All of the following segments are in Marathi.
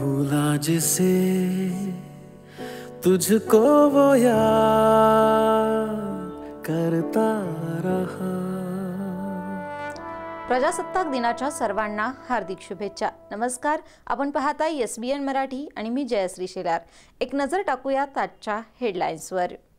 भूला जिसे तुझको वो याद करता रहा। प्रजासत्ताक दिनाच्या सर्वांना हार्दिक शुभेच्छा. नमस्कार आपण पाहता एस बी एन मराठी आणि मी जयश्री शेलार. एक नजर टाकूया आजच्या हेडलाईन्सवर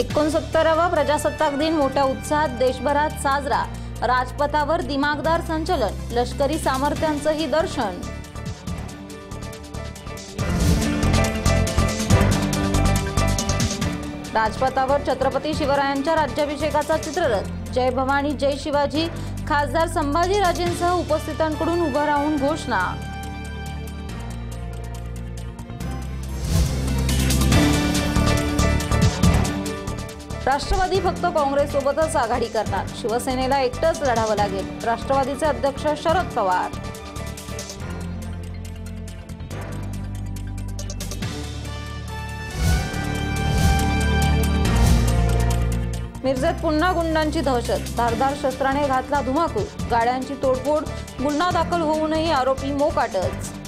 एकोणसत्तरावा प्रजासत्ताक दिन मोठ्या उत्साहात देशभरात साजरा. राजपथावर दिमागदार संचलन लष्करी सामर्थ्यांचंही दर्शन. राजपथावर छत्रपती शिवरायांच्या राज्याभिषेकाचा चित्ररथ. जय भवानी जय शिवाजी. खासदार संभाजीराजेंसह उपस्थितांकडून उभं राहून घोषणा. राष्ट्रवादी फक्त काँग्रेससोबतच आघाडी करणार शिवसेनेला एकटंच लढावं लागेल. राष्ट्रवादीचे अध्यक्ष शरद पवार. मिरजेत पुन्हा गुंडांची दहशत. धारदार शस्त्राने घातला धुमाकूळ. गाड्यांची तोडफोड गुन्हा दाखल होऊनही आरोपी मोकाटच.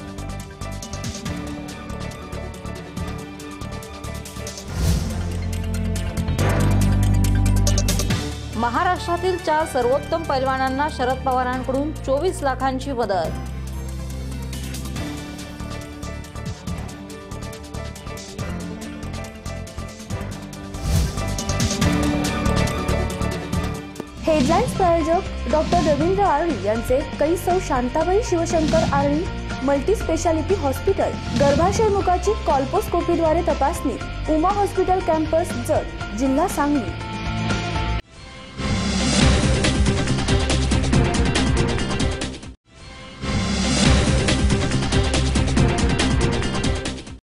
महाराष्ट्रातील चार सर्वोत्तम पैलवानांना शरद पवारांकडून चोवीस लाखांची मदत. हेडलाईन्स प्रायोजक डॉक्टर रवींद्र आरळी यांचे Keshav Shantabai Shivshankar Arali multi specialty hospital गर्भाशय मुखाची कॉल्पोस्कोपीद्वारे तपासणी उमा हॉस्पिटल कॅम्पस जत जिल्हा सांगली.